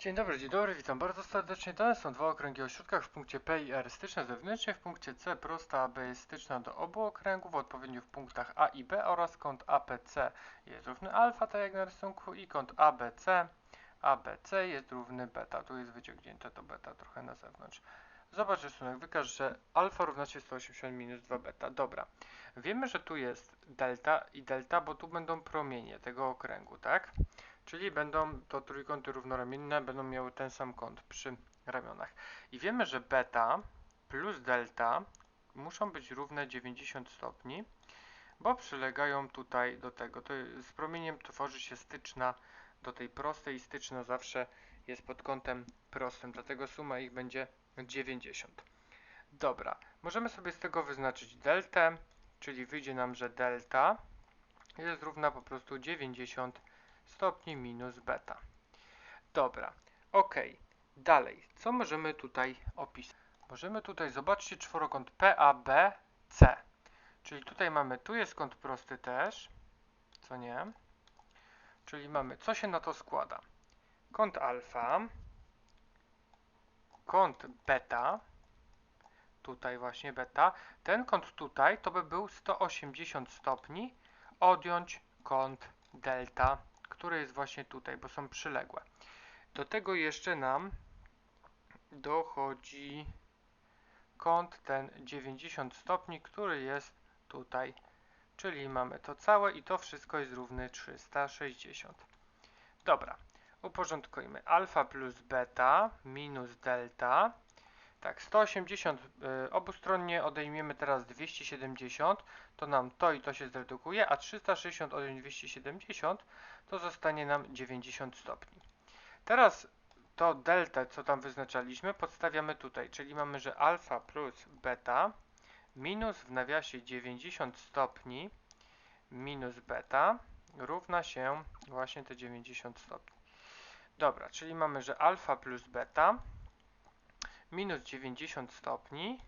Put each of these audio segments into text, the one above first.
Dzień dobry, dzień dobry, witam bardzo serdecznie. Dane są dwa okręgi o środkach w punkcie P i R styczne zewnętrznie, w punkcie C prosta AB styczna do obu okręgów, odpowiednio w punktach A i B oraz kąt APC jest równy alfa, tak jak na rysunku, i kąt ABC, ABC jest równy beta. Tu jest wyciągnięte to beta trochę na zewnątrz. Zobacz rysunek, wykaż, że alfa równa się 180 minus 2 beta. Dobra, wiemy, że tu jest delta i delta, bo tu będą promienie tego okręgu, tak? Czyli będą to trójkąty równoramienne, będą miały ten sam kąt przy ramionach. I wiemy, że beta plus delta muszą być równe 90 stopni, bo przylegają tutaj do tego. To z promieniem tworzy się styczna do tej prostej i styczna zawsze jest pod kątem prostym, dlatego suma ich będzie 90. Dobra, możemy sobie z tego wyznaczyć deltę, czyli wyjdzie nam, że delta jest równa po prostu 90 stopni minus beta. Dobra, ok. Dalej, co możemy tutaj opisać? Możemy tutaj, zobaczcie, czworokąt PABC. Czyli tutaj mamy, tu jest kąt prosty też, co nie? Czyli mamy, co się na to składa? Kąt alfa, kąt beta, tutaj właśnie beta, ten kąt tutaj to by był 180 stopni, odjąć kąt delta które jest właśnie tutaj, bo są przyległe. Do tego jeszcze nam dochodzi kąt ten 90 stopni, który jest tutaj. Czyli mamy to całe i to wszystko jest równe 360. Dobra, uporządkujmy. Alfa plus beta minus delta tak, 180 y, obustronnie odejmiemy teraz 270, to nam to i to się zredukuje, a 360 odjąć 270 to zostanie nam 90 stopni. Teraz to delta, co tam wyznaczaliśmy, podstawiamy tutaj, czyli mamy, że alfa plus beta minus w nawiasie 90 stopni minus beta równa się właśnie te 90 stopni. Dobra, czyli mamy, że alfa plus beta minus 90 stopni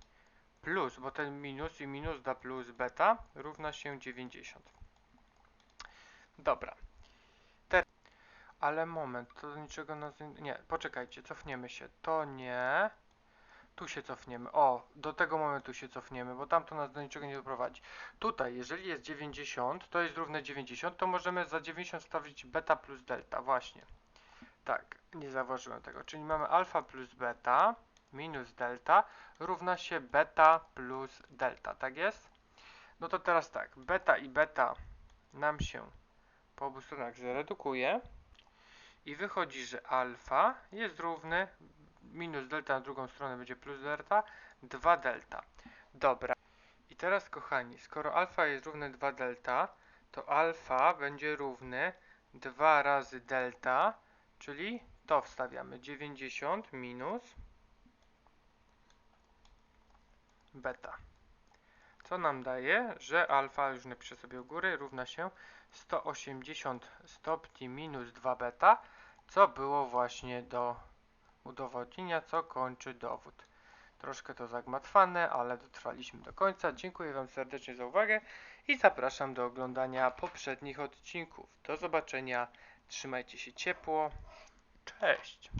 plus, bo ten minus i minus da plus beta równa się 90. Dobra. Teraz, ale moment, to do niczego nas nie, poczekajcie, cofniemy się. To nie. Tu się cofniemy. O, do tego momentu się cofniemy, bo tam to nas do niczego nie doprowadzi. Tutaj, jeżeli jest 90, to jest równe 90, to możemy za 90 stawić beta plus delta, właśnie. Tak, nie zauważyłem tego. Czyli mamy alfa plus beta minus delta równa się beta plus delta, tak jest? No to teraz tak, beta i beta nam się po obu stronach zredukuje i wychodzi, że alfa jest równy minus delta na drugą stronę będzie plus delta 2 delta. Dobra. I teraz kochani, skoro alfa jest równe 2 delta, to alfa będzie równy 2 razy delta, czyli to wstawiamy 90 minus beta. Co nam daje, że alfa, już napiszę sobie u góry, równa się 180 stopni minus 2 beta, co było właśnie do udowodnienia, co kończy dowód. Troszkę to zagmatwane, ale dotrwaliśmy do końca. Dziękuję Wam serdecznie za uwagę i zapraszam do oglądania poprzednich odcinków. Do zobaczenia, trzymajcie się ciepło, cześć!